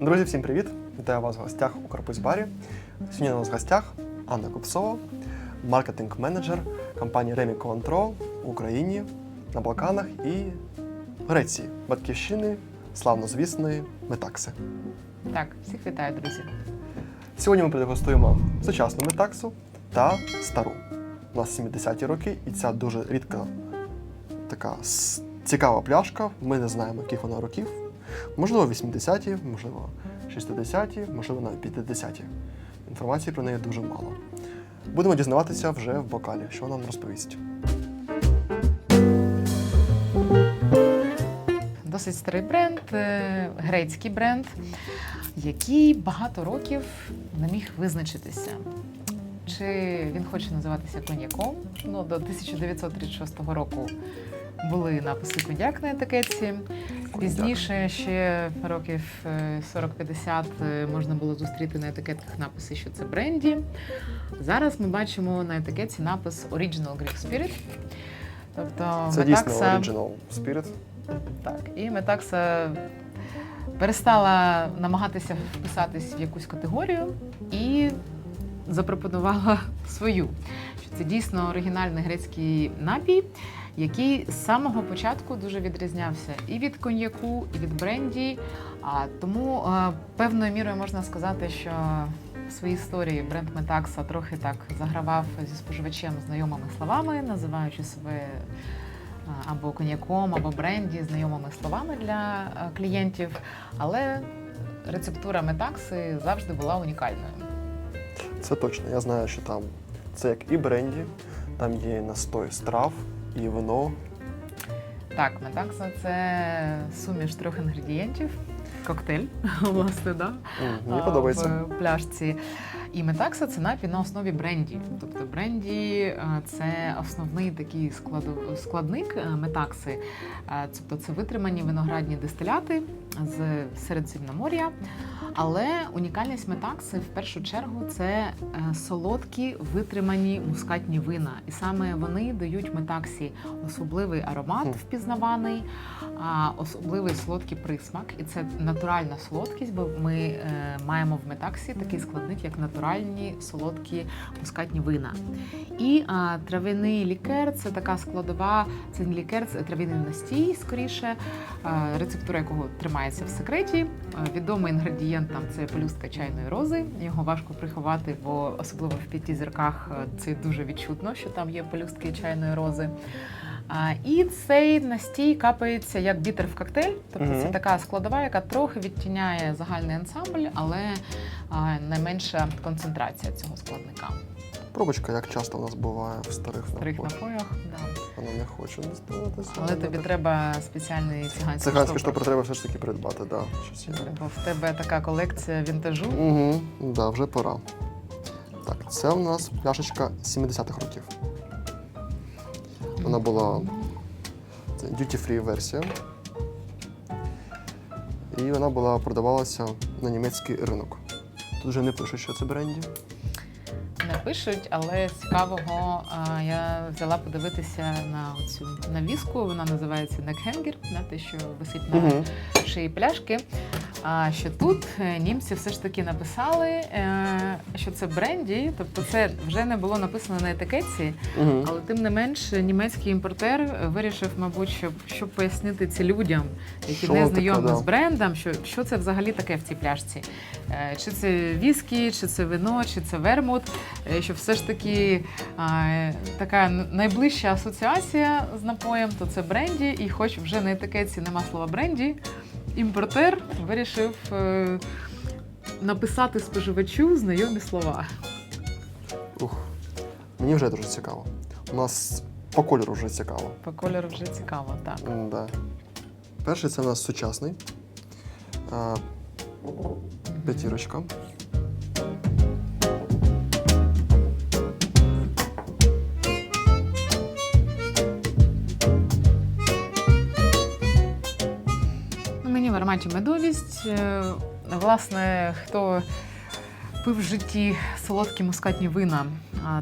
Друзі, всім привіт! Вітаю вас в гостях у Карпусь Барі. Сьогодні у нас в гостях Анна Купсова, маркетинг-менеджер компанії Remі Control в Україні, на Балканах і Греції, батьківщини славнозвісної Метакси. Так, всіх вітаю, друзі. Сьогодні ми продегустуємо сучасну метаксу та стару. У нас 70-ті роки, і ця дуже рідка така цікава пляшка. Ми не знаємо, яких вона років. Можливо, 80-ті, можливо, 60-ті, можливо, навіть 50-ті. Інформації про неї дуже мало. Будемо дізнаватися вже в бокалі, що нам розповість. Досить старий бренд, е, грецький бренд, який багато років не міг визначитися. Чи він хоче називатися коньяком? Ну, до 1936 року були написи коньяк на етикетці. Пізніше, ще років е, 40-50, е, можна було зустріти на етикетках написи, що це бренді. Зараз ми бачимо на етикетці напис Original Greek Spirit. Тобто Це дійсно Метакса- Original Spirit. так, і Метакса перестала намагатися вписатись в якусь категорію і запропонувала свою. Що це дійсно оригінальний грецький напій, який з самого початку дуже відрізнявся і від коньяку, і від бренді. А тому е, певною мірою можна сказати, що в своїй історії бренд Метакса трохи так загравав зі споживачем знайомими словами, називаючи себе або коньяком, або бренді знайомими словами для е, клієнтів. Але рецептура метакси завжди була унікальною. Це точно. Я знаю, що там це як і бренді, там є настой з трав, і вино. Так, метакса це суміш трьох інгредієнтів. Коктейль, власне, да? Мені подобається. в пляшці. І метакса це напій на основі бренді. Тобто бренді це основний такий складник е, метакси. Е, Тобто це витримані виноградні дистиляти з Середземномор'я. Але унікальність метакси в першу чергу це е, солодкі витримані мускатні вина. І саме вони дають метаксі особливий аромат впізнаваний, особливий солодкий присмак. І це натуральна солодкість, бо ми е, маємо в метаксі такий складник, як натуральні солодкі мускатні вина. І трав'яний лікер це така складова, це не лікер, це трав'яний настій, скоріше, рецептура якого тримається в секреті. Відомий інгредієнт там це пелюстка чайної рози. Його важко приховати, бо особливо в п'яти зірках е, це дуже відчутно, що там є пелюстки чайної рози. А, і цей настій капається як бітер в коктейль, тобто це така складова, яка трохи відтіняє загальний ансамбль, але а, найменша концентрація цього складника. Пробочка, як часто у нас буває в старих В старих напоях. напоях, да. Вона не хоче доставатися. але тобі треба спеціальний циганський Циганський штопор. треба все ж таки придбати, да. Щось. Бо в тебе така колекція вінтажу. Угу, да, вже пора. Так, це у нас пляшечка 70-х років. Вона була це duty-free версія. І вона була продавалася на німецький ринок. Тут вже не пишуть, що це бренді. Не пишуть, але з цікавого я взяла подивитися на цю навіску. Вона називається некхенгір, на те, що висить на шиї пляшки. А що тут е, німці все ж таки написали, е, що це бренді, тобто це вже не було написано на етикетці, Угу. але тим не менш німецький імпортер вирішив, мабуть, щоб, щоб пояснити це людям, які Що не таке, знайомі да. з брендом, що, що це взагалі таке в цій пляшці. Е, Чи це віскі, чи це вино, чи це вермут, що все ж таки така найближча асоціація з напоєм, то це бренді, і хоч вже на етикетці нема слова бренді, імпортер вирішив е, написати споживачу знайомі слова. Ух. Мені вже дуже цікаво. У нас по кольору вже цікаво. По кольору вже цікаво, так. М, Да. Перший це у нас сучасний. Е, п'ятірочка. Ароматі медовість. Е, Власне, хто пив в житті солодкі мускатні вина,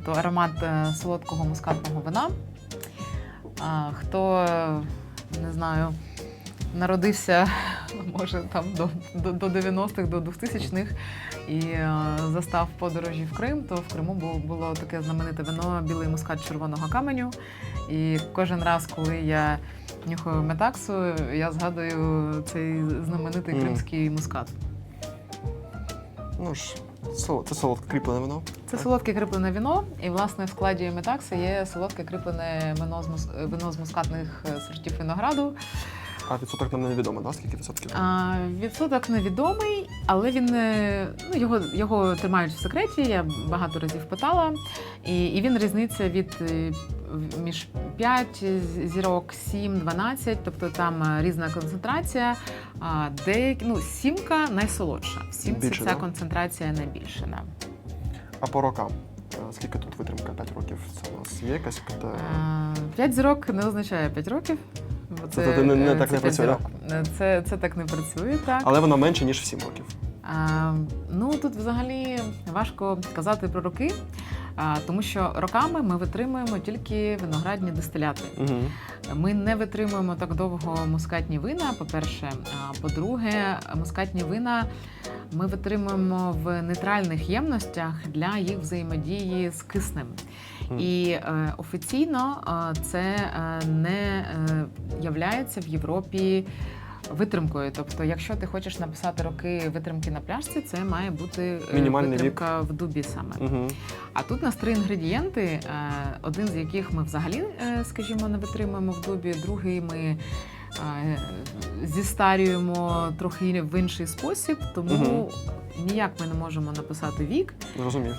то аромат е, солодкого мускатного вина. Хто, не знаю, народився може там до, до, до 90-х, до 2000-х і е, застав подорожі в Крим, то в Криму було, було таке знамените вино білий мускат червоного каменю. І кожен раз, коли я нюхаю метаксу, я згадую цей знаменитий Мгм. кримський мускат. Ну ж, це солодке кріплене вино. Це солодке кріплене віно, і власне в складі метакси є солодке кріплене вино з, мус... вино з мускатних е, сортів винограду. А відсоток нам невідомо, да? скільки відсотків? А, відсоток невідомий, але він е, ну, його, його тримають в секреті. Я багато разів питала. І, і він різниця від е, між 5 зірок, 7, 12, тобто там е, різна концентрація. А деякі, ну, сімка найсолодша. В сімці Більше, ця да? концентрація найбільша. Да. А по рокам? Скільки тут витримка? 5 років? Це у нас є якась П'ять зірок не означає 5 років. Бо Це тут не- не так це не працює, зірок. Е, Це, це так не працює, так. Але воно менше, ніж в 7 років. А, ну тут взагалі важко сказати про роки, а, тому що роками ми витримуємо тільки виноградні дистиляти. Угу. Ми не витримуємо так довго мускатні вина. По-перше, а по-друге, мускатні вина ми витримуємо в нейтральних ємностях для їх взаємодії з киснем. Мгм. І е, офіційно е, це е, не е, являється в Європі витримкою. Тобто, якщо ти хочеш написати роки витримки на пляшці, це має бути е, витримка вік. в дубі саме. Угу. А тут у нас три інгредієнти, е, один з яких ми взагалі, е, скажімо, не витримуємо в дубі, другий ми. Е, Зістарюємо трохи в інший спосіб, тому ніяк ми не можемо написати вік. Зрозумів.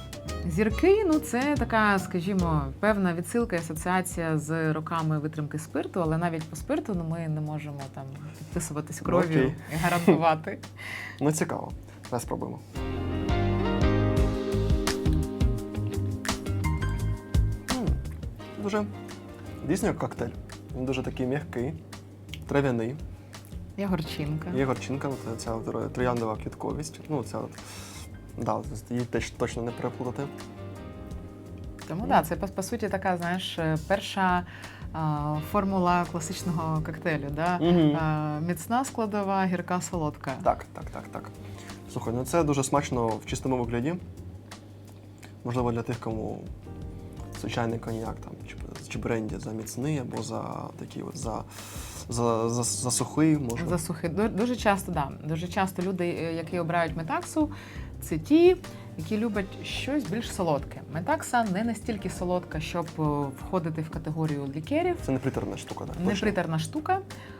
Зірки, ну це така, скажімо, певна відсилка і асоціація з роками витримки спирту, але навіть по спирту ну, ми не можемо там підписуватись кров'ю Окей. і гарантувати. Ну цікаво. Давай спробуємо. Дуже дійсно як коктейль. Він дуже такий м'який, трав'яний. Є горчинка. Є горчинка, от ця от трояндова квітковість. Ну, ця от. Да, її теж точно не переплутати. Тому так, да, це по, по суті така, знаєш, е, перша а, формула класичного коктейлю. Да? Мгм. А, міцна складова, гірка солодка. Так, так, так, так. Слухай, ну це дуже смачно в чистому вигляді. Можливо, для тих, кому звичайний коньяк там, чи, чи бренді за міцний, або за такий от за, за, за, за сухий, може. За сухий. Ду- Дуже часто, да. Дуже часто люди, е, які обирають метаксу, це ті, які люблять щось більш солодке. Метакса не настільки солодка, щоб е, входити в категорію лікерів. Це не притерна штука, так? Не притерна штука,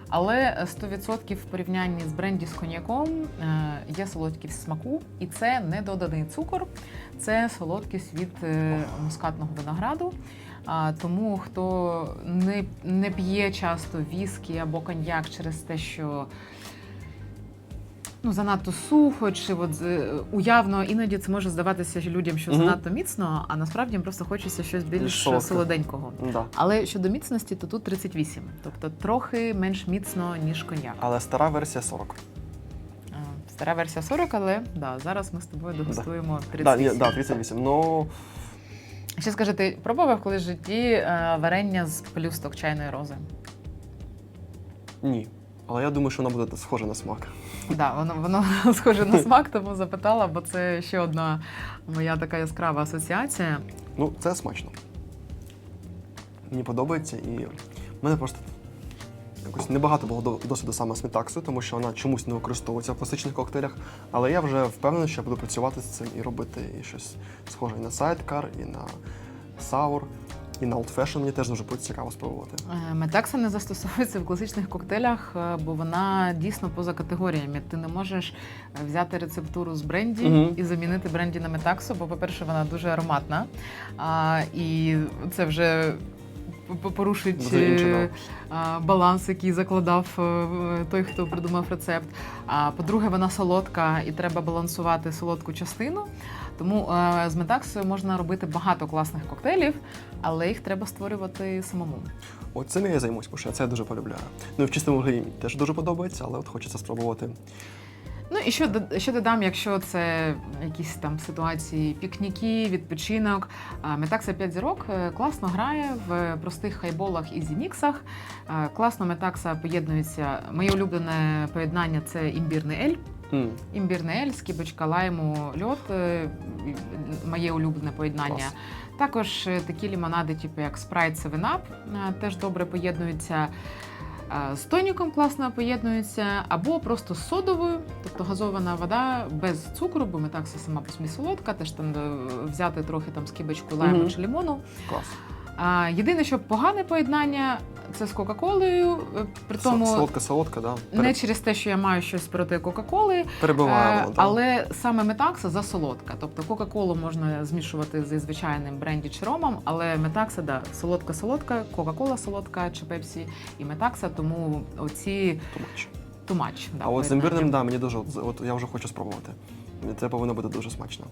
але 100% в порівнянні з бренді з коньяком е, є солодкість смаку, і це не доданий цукор, це солодкість від е, мускатного винограду. А, тому хто не, не п'є часто віскі або коньяк через те, що ну, занадто сухо, чи от, уявно іноді це може здаватися людям, що занадто міцно, а насправді їм просто хочеться щось Більш більш солоденького. Да. Але щодо міцності, то тут 38, тобто трохи менш міцно, ніж коньяк. Але стара версія 40. Стара версія 40, але да, зараз ми з тобою дегустуємо Да, 38. ні, да, 38. Ну, Ще скажи, ти пробував колись в житті е, варення з пелюсток чайної рози? ні. Але я думаю, що вона буде схожа на смак. Да, воно воно схоже на смак, тому запитала, бо це ще одна моя така яскрава асоціація. Ну, це смачно. Мені подобається і в мене просто якось небагато було досвіду саме з метаксою, тому що вона чомусь не використовується в класичних коктейлях. Але я вже впевнений, що я буду працювати з цим і робити і щось схоже і на сайдкар, і на саур, і на Old Fashion. Мені теж дуже буде цікаво спробувати. Е, Метакса не застосовується в класичних коктейлях, е, бо вона дійсно поза категоріями. Ти не можеш взяти рецептуру з бренді Мгм. і замінити бренді на метаксу, бо, по-перше, вона дуже ароматна. А, і це вже порушить інше, е, а, баланс, який закладав е, той, хто придумав рецепт. А по-друге, вона солодка і треба балансувати солодку частину. Тому е, з метаксою можна робити багато класних коктейлів, але їх треба створювати самому. От цим я і займусь, бо що я це дуже полюбляю. Ну і в чистому вигляді теж дуже подобається, але от хочеться спробувати Ну і що, що додам, якщо це якісь там ситуації, пікніки, відпочинок. Метакса 5 зірок е, класно грає в простих хайболах і зініксах. Класно Метакса поєднується. Моє улюблене поєднання це імбірний ель. М, Імбірний ель, скибочка лайму, льод. е, Моє улюблене поєднання. клас. Також е, такі лімонади, типу як Sprite 7 Up, е, теж добре поєднуються. З тоніком класно поєднується, або просто з содовою, тобто газована вода без цукру, бо метакса сама по собі солодка, теж там е, взяти трохи там скибочку лайму Мгм. чи лімону. Клас. А, єдине, що погане поєднання це з Кока-Колою. е, При тому Солодка, солодка, да. не через те, що я маю щось проти Кока-Коли, Е, да. Але саме метакса засолодка. Тобто Кока-Колу можна змішувати зі звичайним бренді чи ромом, але метакса, да, солодка-солодка, Кока-Кола солодка чи Пепсі і метакса, тому оці Тумач. тумач. Да, А от з імбирним, да, мені дуже, от, от я вже хочу спробувати. Це повинно бути дуже смачно.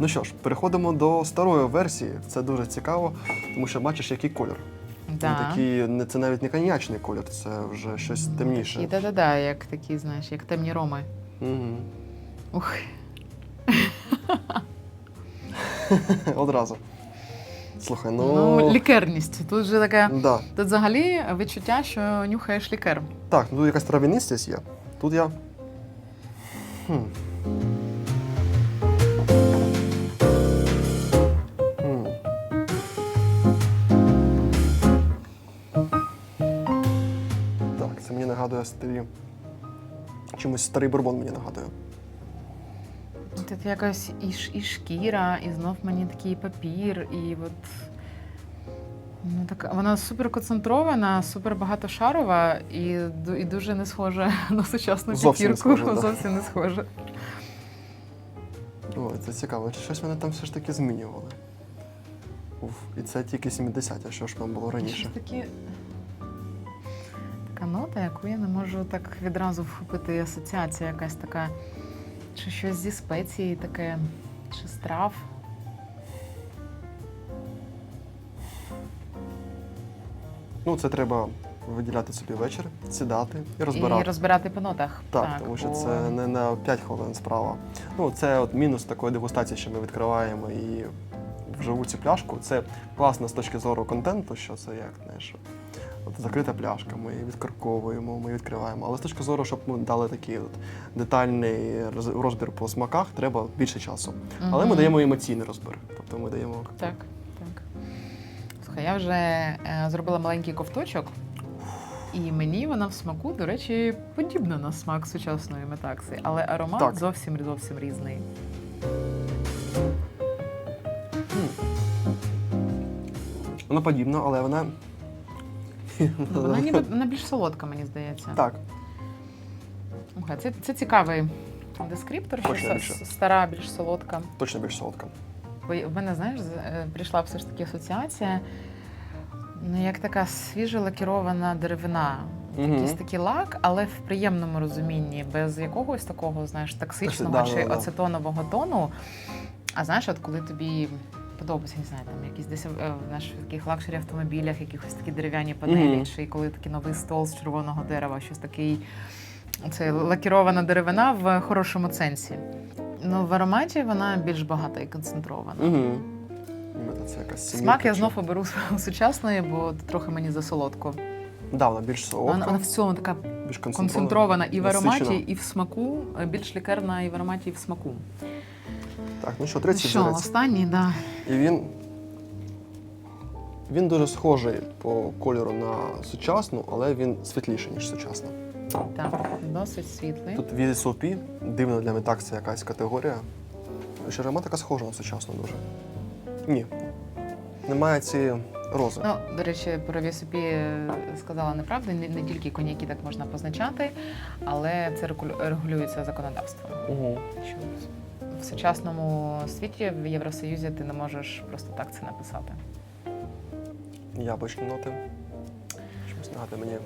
Ну що ж, переходимо до старої версії. Це дуже цікаво, тому що бачиш, який колір. Да. Не- це навіть не коньячний колір, це вже щось І темніше. да-да-да, як такі, знаєш, як темні роми. Угу. Ух, Одразу. Слухай, ну, ну. лікерність. Тут же таке. да. Тут взагалі відчуття, що нюхаєш лікер. Так, ну тут якась трав'янистість є. Тут я. Хм. Старі. Чомусь старий бурбон мені нагадує. Тут якась і, ш- і шкіра, і знов мені такий папір, і от. Ну, така, вона супер концентрована, супер багатошарова і, ду- і дуже не схожа на сучасну Зовсім не папірку. схожа, да. Зовсім не схожа. Ой, це цікаво. Чи щось вони там все ж таки змінювали? Уф, і це тільки 70, а що ж там було раніше? Щось такі... Нота, яку я не можу так відразу вхопити. Асоціація якась така. Чи щось зі спеції таке, чи з трав. Ну, це треба виділяти собі вечір, сідати і розбирати. І розбирати по нотах. Так, тому що бо- це не на 5 хвилин справа. Ну, це от мінус такої дегустації, що ми відкриваємо і вживу цю пляшку. Це класно з точки зору контенту, що це як знаєш. От закрита пляшка, ми її відкарковуємо, ми її відкриваємо. Але з точки зору, щоб ми дали такий от детальний розбір по смаках, треба більше часу. Але ми даємо емоційний розбір. Тобто ми даємо Так, так. Слухай, я вже е, зробила маленький ковточок, і мені вона в смаку, до речі, подібна на смак сучасної метакси, але аромат Так. зовсім зовсім різний. Вона подібна, але вона. Вона ніби вона більш солодка, мені здається. Так, Це, це цікавий дескриптор, що Точно більше. стара, більш солодка. точно більш солодка. Бо в мене, знаєш, е, прийшла все ж таки асоціація, ну, як така свіжо лакірована деревина. Мгм. Якийсь такий лак, але в приємному розумінні, без якогось такого, знаєш, токсичного Да, чи да, да. ацетонового тону. А знаєш, от коли тобі подобається, не знаю, там якісь десь е, в наших таких лакшері автомобілях, якихось такі дерев'яні панелі, Мгм. чи коли такий новий стол з червоного дерева, щось такий. Це лакірована деревина в хорошому сенсі. Ну, в ароматі вона більш багата і концентрована. Угу. Це якась Смак я знов оберу сучасної, бо трохи мені засолодко. Да, вона більш солодка, Вона, вона в цілому така більш концентрована і в ароматі, насичена. і в смаку, е, більш лікарна і в ароматі, і в смаку. Так, ну що, третій Що, взірець. останній, да. І він. Він дуже схожий по кольору на сучасну, але він світліший, ніж сучасна. Так, досить світлий. Тут VSOP, дивно для метак це якась категорія. Аромат така схожа на сучасну дуже. Ні. Немає цієї рози. Ну, до речі, про VSOP сказала неправду. Не, не тільки коньяки так можна позначати, але це регулюється законодавством. Угу. Що в сучасному світі в Євросоюзі ти не можеш просто так це написати. Яблучні ноти. Чомусь нагадує мені.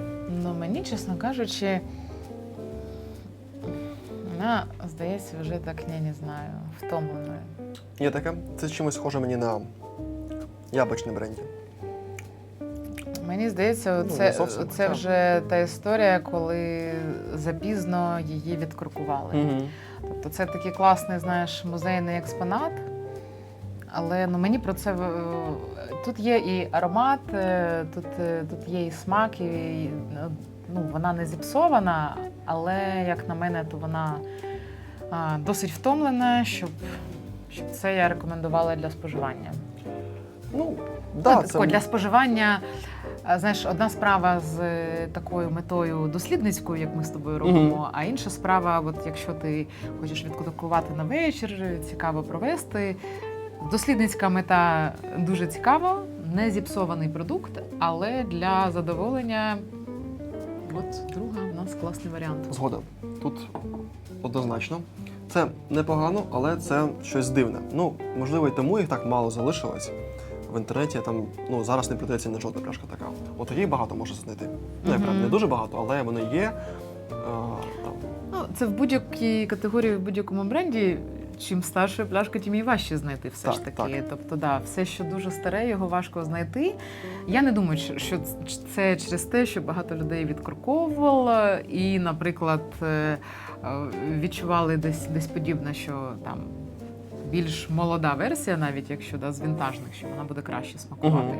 Ну, мені, чесно кажучи, вона здається вже так, я не знаю, втомленою. Є таке. Це чимось схоже мені на яблучний бренді. Мені здається, Ну, це, зовсім, це вже та історія, коли запізно її відкуркували. Угу. Тобто це такий класний, знаєш, музейний експонат. Але ну, мені про це е, тут є і аромат, е, тут, е, тут є і смак, і ну, вона не зіпсована, але як на мене, то вона досить втомлена, щоб, щоб це я рекомендувала для споживання. Ну, да, Ну, це... для споживання. Знаєш, одна справа з е, такою метою дослідницькою, як ми з тобою робимо, а інша справа, от якщо ти хочеш відкодукувати на вечір, цікаво провести. Дослідницька мета дуже цікава, не зіпсований продукт, але для задоволення. От друга в нас класний варіант. Згода. Тут однозначно. Це непогано, але це щось дивне. Ну, можливо, і тому їх так мало залишилось. В інтернеті там ну, зараз не продається не жодна пляшка така. От їх багато можна знайти. Ну, Мгм. правда, не дуже багато, але вони є. Е, там, Ну, це в будь-якій категорії, в будь-якому бренді. Чим старша пляшка, тим її важче знайти все Так, ж таки. так. Тобто, да, все, що дуже старе, його важко знайти. Я не думаю, що- що це через те, що багато людей відкорковувало і, наприклад, е, е, відчували десь десь подібне, що там більш молода версія, навіть якщо да, з вінтажних, що вона буде краще смакувати.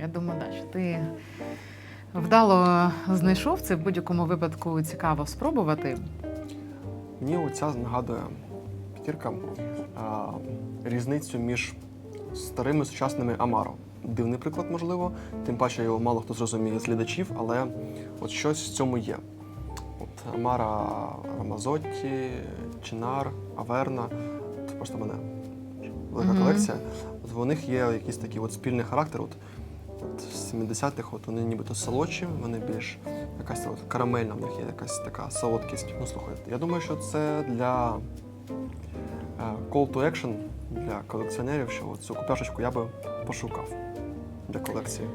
Я думаю, да, що ти вдало знайшов це в будь-якому випадку цікаво спробувати. Мені оця нагадує п'ятірка а, різницю між старими сучасними Амаро. Дивний приклад, можливо, тим паче його мало хто зрозуміє з глядачів, але от щось в цьому є. От Амара Рамазотті, Чинар, Аверна просто мене велика колекція. От у них є якийсь такий от спільний характер. От, от з 70-х от вони нібито солодші, вони більш якась от карамельна, в них є якась така солодкість. Ну слухай, я думаю, що це для е, call to action для колекціонерів, що цю купляшечку я би пошукав для колекції.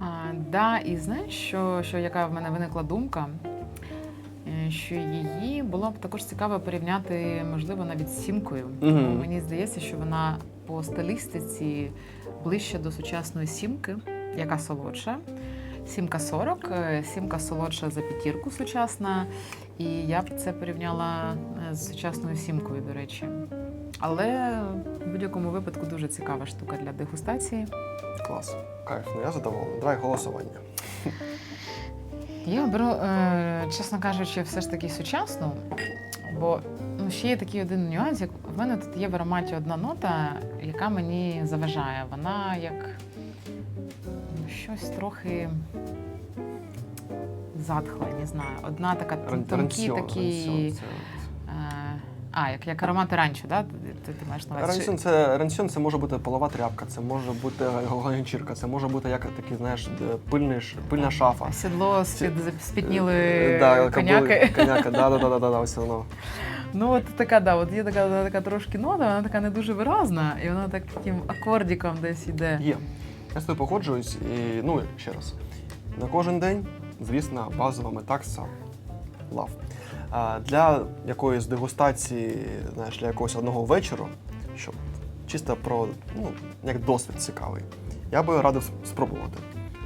А, да, і знаєш, що, що яка в мене виникла думка, що її було б також цікаво порівняти, можливо, навіть з сімкою. Тому мені здається, що вона по стилістиці ближче до сучасної сімки, яка солодша. Сімка 40, е, сімка солодша за п'ятірку сучасна. І я б це порівняла е, з сучасною сімкою, до речі. Але в будь-якому випадку дуже цікава штука для дегустації. Клас. Кайф, ну я задоволений. Давай голосування. Я беру, е, чесно кажучи, все ж таки сучасну, бо ну, ще є такий один нюанс. Як в мене тут є в ароматі одна нота, яка мені заважає. Вона як ну, щось трохи затхле, не знаю. Одна така тонкі такі. А, як, як аромати ранчо, да? Ти, ти, ти маєш на увазі? Рансьйон це, рансьйон це може бути полова тряпка, це може бути ганчірка, це може бути як такий, знаєш, пильний, пильна шафа. Сідло з-під спітніли Е, да, коняки. Коняка, да, да, да, да, да, да, ось воно. Ну, от така, да, от є така, така трошки нота, вона така не дуже виразна, і вона так таким акордиком десь іде. Є. Я з тобою погоджуюсь, і ну ще раз. На кожен день, звісно, базова метакса лав. Для якоїсь дегустації, знаєш, для якогось одного вечору, щоб чисто про ну, як досвід цікавий, я би радив спробувати.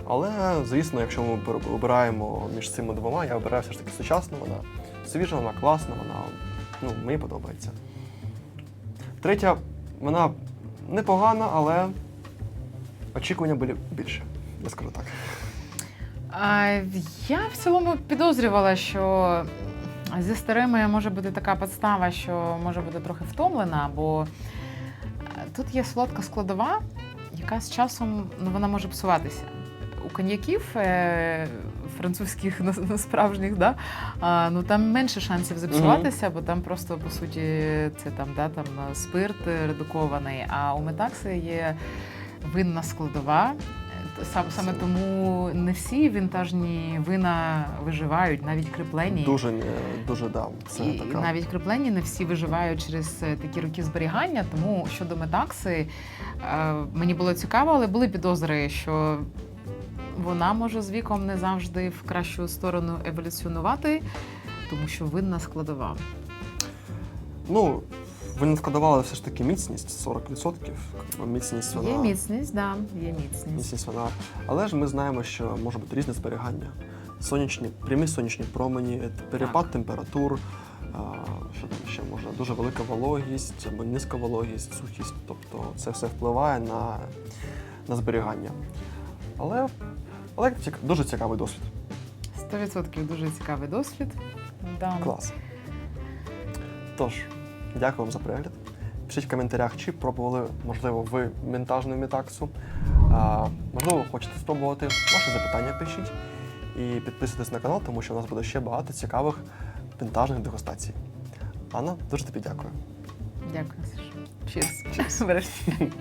Але, звісно, якщо ми обираємо між цими двома, я обираю все ж таки сучасну, вона свіжа, вона класна, вона ну, мені подобається. Третя, вона непогана, але очікування були більше. Я скажу так. А, я в цілому підозрювала, що зі старими може бути така підстава, що може бути трохи втомлена, бо е, тут є солодка складова, яка з часом ну, вона може псуватися. У коньяків е, французьких на- на справжніх, да, а, ну там менше шансів запсуватися, бо там просто по суті це там, да, там спирт редукований. А у метакси є винна складова. Е, саме тому не всі вінтажні вина виживають, навіть креплені. Дуже, не- дуже да. Це і така. навіть креплені не всі виживають через е, такі роки зберігання. Тому щодо метакси е, мені було цікаво, але були підозри, що вона може з віком не завжди в кращу сторону еволюціонувати, тому що винна складова. Ну, ви не складували все ж таки міцність 40%. Міцність вона. Є міцність, да, є міцність. Міцність вона. Але ж ми знаємо, що може бути різне зберігання. Сонячні, прямі сонячні промені, перепад температур, а, що там ще може, дуже велика вологість або низька вологість, сухість. Тобто це все впливає на, на зберігання. Але, але дуже цікавий досвід. 100% дуже цікавий досвід. Да. Клас. Тож, дякую вам за перегляд. Пишіть в коментарях, чи пробували, можливо, ви вінтажну метаксу. Можливо, хочете спробувати. Ваші запитання пишіть. І підписуйтесь на канал, тому що у нас буде ще багато цікавих вінтажних дегустацій. Анна, дуже тобі дякую. Дякую, Саша. Cheers. Бережіть.